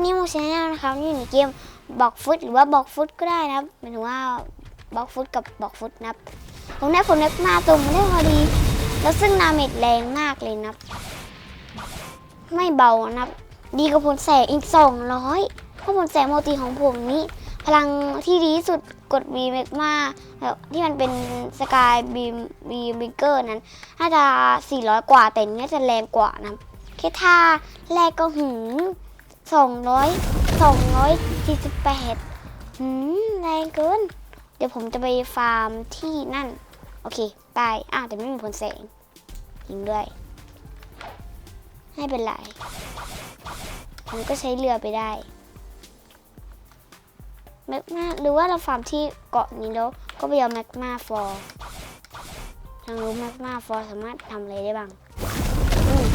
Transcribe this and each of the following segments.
วันนี้โมชแนลนะครับนี่อยู่ในเกมบอกฟุตหรือว่าบอกฟุตก็ได้นะครับหมายถึงว่าบอกฟุตกับบอกฟุตนะครับผมได้ผลเล็กมาตุ่มได้พอดี แล้วซึ่งนาเมจแรงมากเลยนะครับ ไม่เบานะครับ ดีกว่าผลแสงอีก200เพราะผลแสงโมติของผมนี้ พลังที่ดีที่สุดกดบีเมกมาแบบที่มันเป็นสกายบีมบีบิเกอร์นั้นน่าจะ400 กว่าแต่นี่น่าจะแรงกว่านะแค่ท่าแรกก็หืม 200 248หืมแรงเกิน เดี๋ยวผมจะไปฟาร์มที่นั่น โอเคไปอ้าว แต่ไม่มีผลแสงยิงด้วย ไม่เป็นไรผมก็ใช้เรือไปได้แมกมาหรือว่าเราฟาร์มที่เกาะนี้แล้ว ก็ไปเอาแมกมาฟอร์ทางรู้แมกมาฟอร์สามารถทำอะไรได้บ้างอืม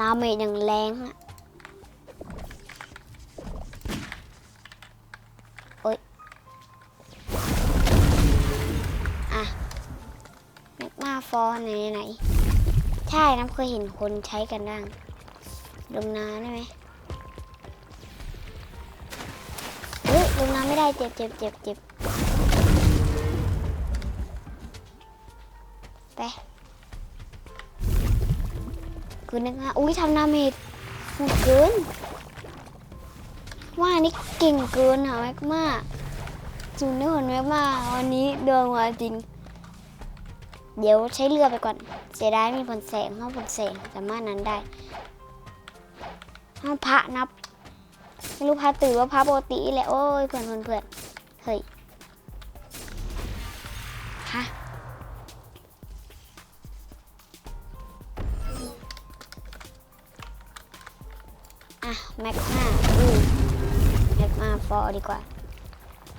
ลาเมจอย่างแรงอะ อร์ไหนไหน ใช่น้ำเคยเห็นคนใช้กันบ้างลงน้ำได้ไหมเฮ้ยลงน้ำไม่ได้เจ็บเจ็บเจ็บเจ็บไปคือนึกว่าอุ้ยทำนาเมดโหดเกิน ว่านี่เก่งเกินอะแม็กมาจูนเนอร์แม็กมาวันนี้เดินมาจริง เดี๋ยวใช้เรือไปก่อน เสียดายมีผลแสงห้องผลแสงสามารถนั้นได้ ห้องพระนับไม่รู้พระตื่นว่าพระปติแหละโอ้ยเพื่อนเพื่อนเพื่อนเฮ้ยฮะอะแม็กมาอืมแม็กมาฟอดีกว่า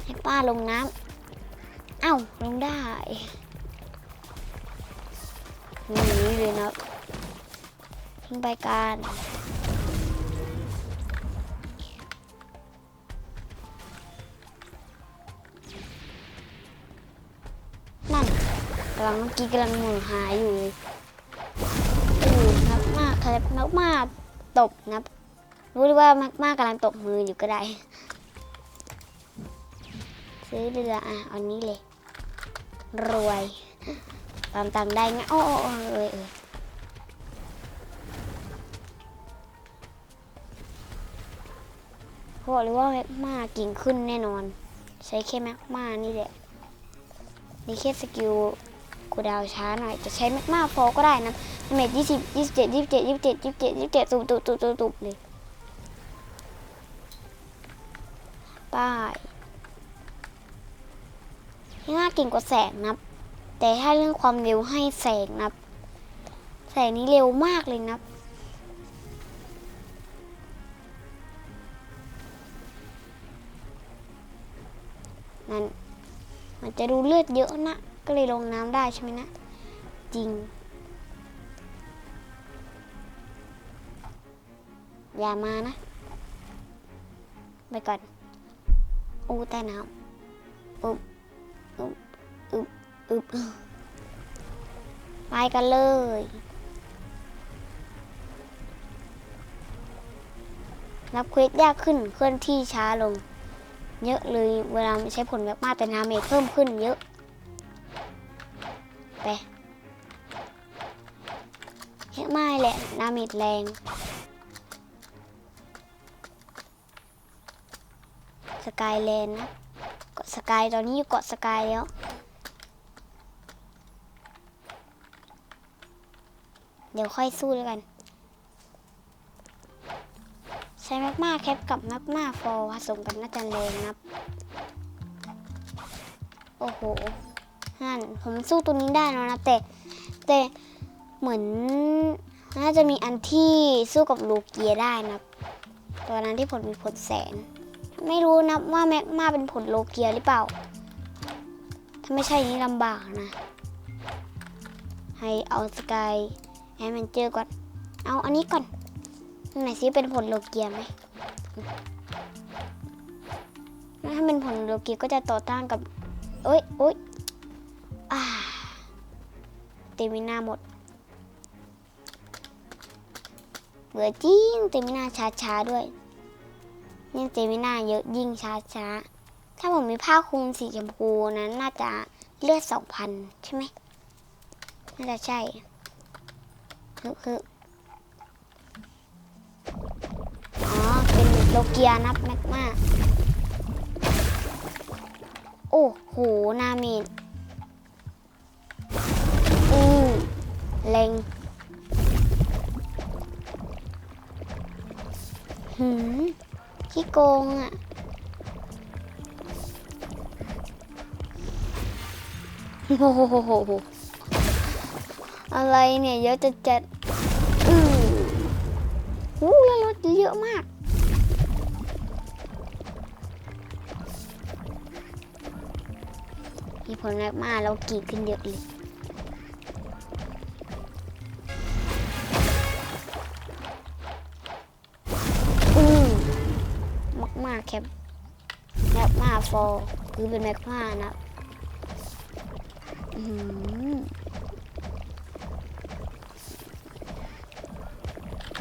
ให้ป้าลงน้ำเอ้าลงได้ นี่เลยนะทิ้งไปการนั่นกำลังเมื่อกี้กำลังมุนหายอยู่เลยอือนักมากครับนักมากตบนะรู้เลยว่ามักมากกำลังตบมืออยู่ก็ได้ ซื้อเรืออะอานี้เลย รวยามตังได้ไงโอ้โอ้โอ้เอ้ยเอ้ยบอกเลยว่าแม็กมาเก่งขึ้นแน่นอน ใช้แค่แม็กมานี่แหละ นี่แค่สกิลกูดาวช้าหน่อย จะใช้แม็กมาโฟก็ได้นะเมจยี่สิบยี่สิบเจ็ดยี่สิบเจ็ดยี่สิบเจ็ดยี่สิบเจ็ดยี่สิบเจ็ดตุบตุบตุบตุบตุบเลยป้ายที่น่าเก่งกว่าแสงนับ แต่ถ้าเรื่องความเร็วให้แสงนับแสงนี้เร็วมากเลยนับนั่นมันจะดูเลือดเยอะนะ ก็เลยลงน้ำได้ใช่ไหมนะ จริง อย่ามานะ ไปก่อน อู้ใต้น้ำอุ๊บอุ๊บ อุ๊บอุ๊บไปกันเลย รับเควสยากขึ้นเคลื่อนที่ช้าลง เยอะเลยเวลาใช้ผลแบบมากแต่นาเมจเพิ่มขึ้นเยอะ ไปเยอะมากแหละนาเมจแรงสกายแลนด์นะเกาะสกายตอนนี้อยู่เกาะสกายแล้ว เดี๋ยวค่อยสู้แล้วกัน ใช้แมกมาแคปกับแมกมาฟอผสมกันน่าจะแรงนะโอ้โหนั่นผมสู้ตัวนี้ได้แล้วนะแต่แต่เหมือนน่าจะมีอันที่สู้กับลูเกียได้นะตัวนั้นที่ผลมีผลแสน ไม่รู้นะว่าแมกมาเป็นผลโลเกียหรือเปล่า ถ้าไม่ใช่นี่ลำบากนะ ให้เอาสกาย แอมเนเจอก่อน เอาอันนี้ก่อนไหนซิเป็นผลโลเกียไหมถ้าเป็นผลโลเกียก็จะต่อต้านกับโอ๊ยโอ๊ยอ่าเตมินาหมดเบื่อจริงเตมินาช้าๆด้วยยิ่งเจมิน่าเยอะยิ่งช้าช้าๆถ้าผมมีผ้าคลุมสีชมพูนั้นน่าจะเลือดสองพันใช่ไหมน่าจะใช่ คือคืออ๋อ เป็นโลเกียนับแมกมาโอ้โห นาเมดอือเล็งหืมขี้โกงอะโอ้โห อะไรเนี่ยเยอะจะจัดอือหูแล้วรถเยอะมาก มีผลแรกมาเรากีดขึ้นเยอะเลยอืมมากมากๆแคปแมกมาฟอร์คือเป็นแมกมานะอืม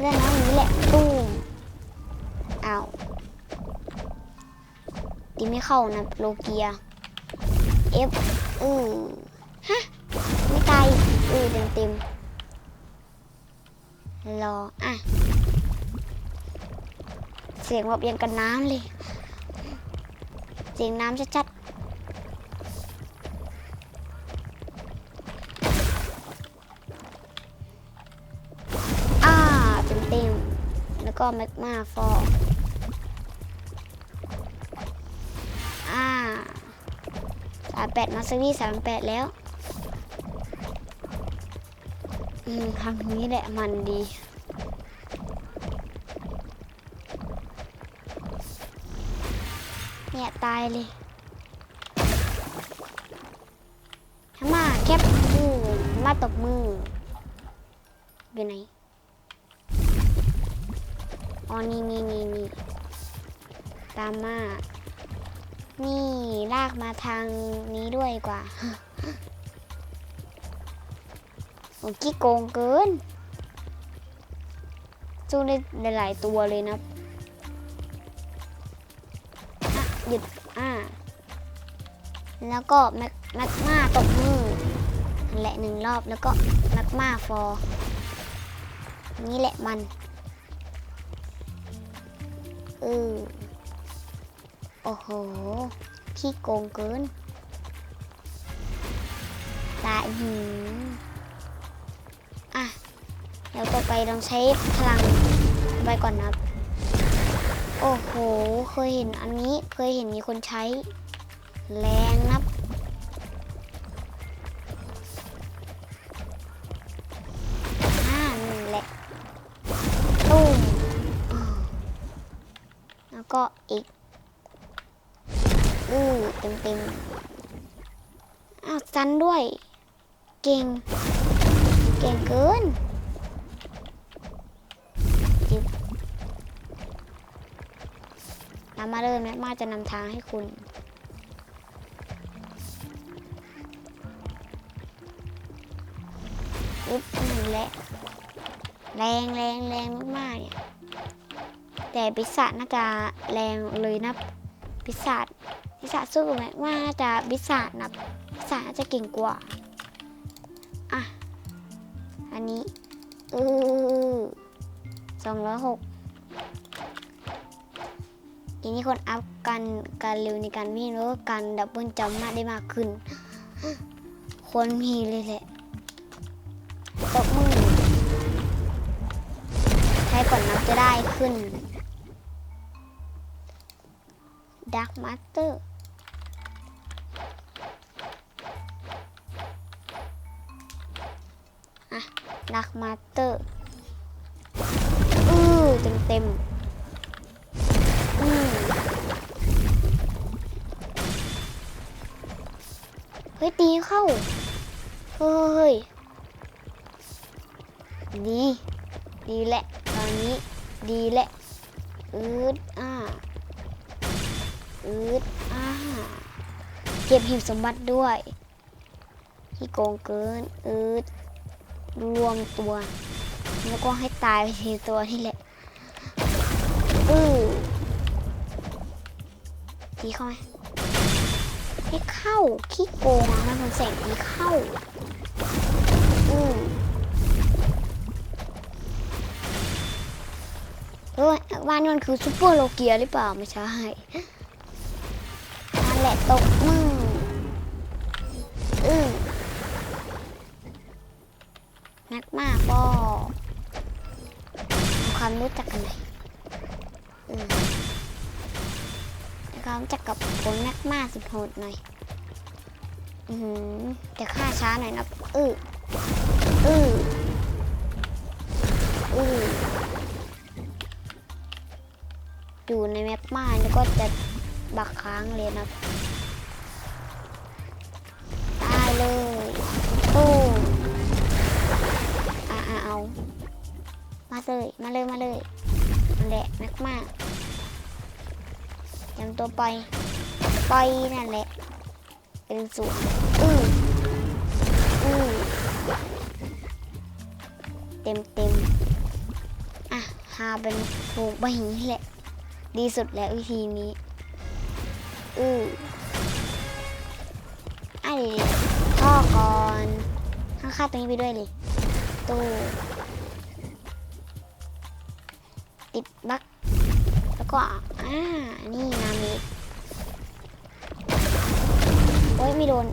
เล่นน้ำนี้แหละตู้มอ้าวตีไม่เข้านะโลเกีย F อือฮะ ไม่ตายอีกอือเต็มเต็มรอ อะ เสียงแบบยังกันน้ำเลย เสียงน้ำชัดๆ ก็แมกมาฟอร์อ่าสามแปดมาสวีสามแปดแล้ว อืมทางนี้แหละมันดีเนี่ยตายเลยทำมาแคปอือมาตบมืออยู่ไหน อ๋อนี่นี่นี่นี่ตามมา นี่ลากมาทางนี้ด้วยกว่าโอ้กี้โกงเกิน สู้ได้หลายตัวเลยนะอะหยุด อ่า แล้วก็แมกแมกมาตบมือนั่แหละหนึ่งรอบแล้วก็แมกมาฟอร์นี่แหละมัน ออโอ้โห ขี้โกงเกิน ตายหืมอะเดี๋ยวต่อไปลองใช้พลังไปก่อนนะโอ้โห เคยเห็นอันนี้ เคยเห็นมีคนใช้ แรงนับ ก็อีกอือเต็มเต็มๆอ้าวซันด้วย เก่ง เก่งเกินนำมาเริ่มแม็กมาจะนำทางให้คุณอุ๊บนั่นและแรงแรงแรงมากๆเนี่ย แต่ปิศาจน่าจะแรงเลยนะปิศาจปิศาจสู้กับแม็กมาน่าจะปิศาจนะปิศาจน่าจะเก่งกว่าอะอันนี้เออสองร้อยหกทีนี้คนอัพกันการเร็วในการวิ่งแล้วก็การดับเบิลจัมป์มากได้มากขึ้น คนมีเลยแหละตบมือใช้ก่อนนับจะได้ขึ้น ดักมาสเตอร์อะดักมาสเตอร์อือเต็มเต็มอืมเฮ้ย ตีเข้า เฮ้ย ดี ดีแหละ ตอนนี้ ดีแหละอืดอ่า อืดอ่าเก็บหีบสมบัติด้วยที่โกงเกินอืดรวมตัว แล้วก็ให้ตายไปทีตัวนี่แหละอือตีเข้าไหมไม่เข้าขี้โกงอะมันเป็นแสงตีเข้าอืมเออบ้านนี่มันคือซูเปอร์โลเกียหรือเปล่าไม่ใช่นั่น แหละตกมึงอือนักมากก็ทำความรู้จักกันหน่อยอืมทำความรู้จักกับผลนักมาสุดโหดหน่อย อือหือแต่ค่าช้าหน่อยนะอืออืออืออยู่ในแมปมาแล้วก็จะ บักค้างเลยนะตายเลยตู้อ่าเอา มาเลย มาเลย มาเลยมันแหละแม็กมาเตรียมตัวไปไปนั่นแหละ เป็นสูตรอืออือเต็มเต็มอะหาเป็นผูกใบนี้แหละ ดีสุดแล้ววิธีนี้ อืออะเดี๋ยวๆท่อก่อนข้างๆตรงนี้ไปด้วยเลยตู้ติดบั๊กแล้วก็อ่านี่นามิโอ้ยไม่โดน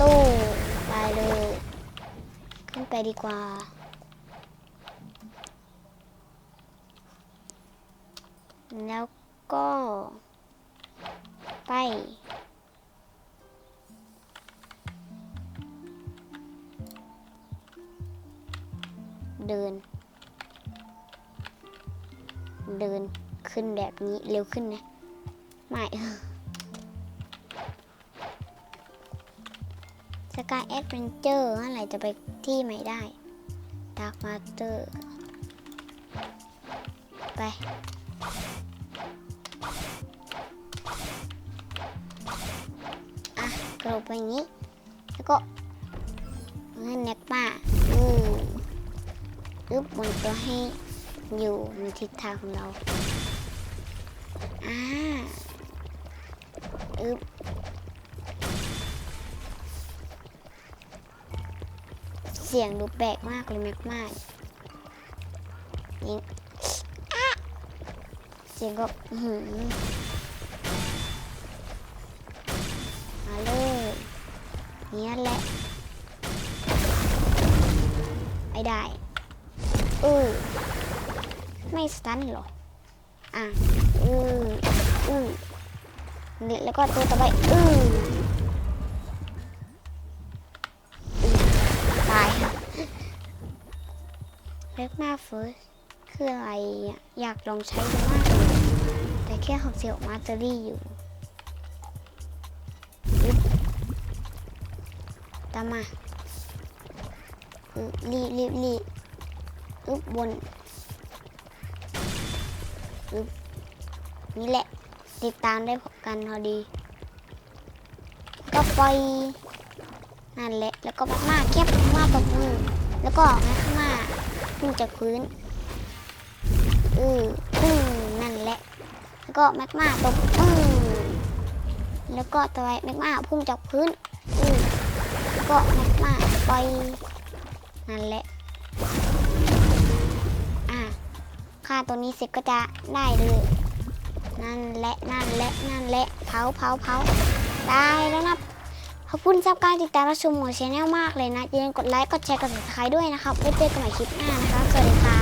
ตู้ไปเลย ขึ้นไปดีกว่าแล้วก็ ไป เดิน เดินขึ้นแบบนี้เร็วขึ้นนะ ไม่สกายแอดเวนเจอร์เมื่อไหร่จะไปที่ใหม่ได้ดาร์กมาสเตอร์ ไป อะกระโดดไปอย่างนี้ แล้วก็เงินเน็กมาอืออึบบนตัวให้อยู่ในทิศทางของเรา อ่าอึบเสียงดูแปลกมากเลยแม็กมากยิงอะเสียงก็หืม นี่ยแหละไม่ได้เออไม่สตันหรอ อะอืออือนี่แล้วก็ตัวต่อไปอือตายค่ะเล็กมากเฟิร์สคืออะไรอยากลองใช้ดูมาก แต่แค่หกเสียวมาเตอรี่อยู่ามมาอึ๊บรีบรีบรีบอึบบนนี่แหละ ติดตามได้พบกันพอดี ก็ไปนั่นแหละ แล้วก็มาม่าเก็บมาตบมือ แล้วก็แม่ข้างหน้าขึ้นจากพื้นอือพึ่งนั่นแหละ แล้วก็แมกมาตบอือแล้วก็ตัวแมกมาพุ่งจากพื้นอือ ก็แมกมาไปนั่นแหละอะฆ่าตัวนี้เสร็จก็จะได้เลยนั่นแหละนั่นแหละนั่นแหละเผาเผาเผาได้แล้วนะขอบคุณสำหรับการติดตามรับชมของชแนลมากเลยนะอย่าลืมกดไลค์กดแชร์กด subscribe ด้วยนะครับไว้เจอกันใหม่คลิปหน้านะคะสวัสดีค่ะ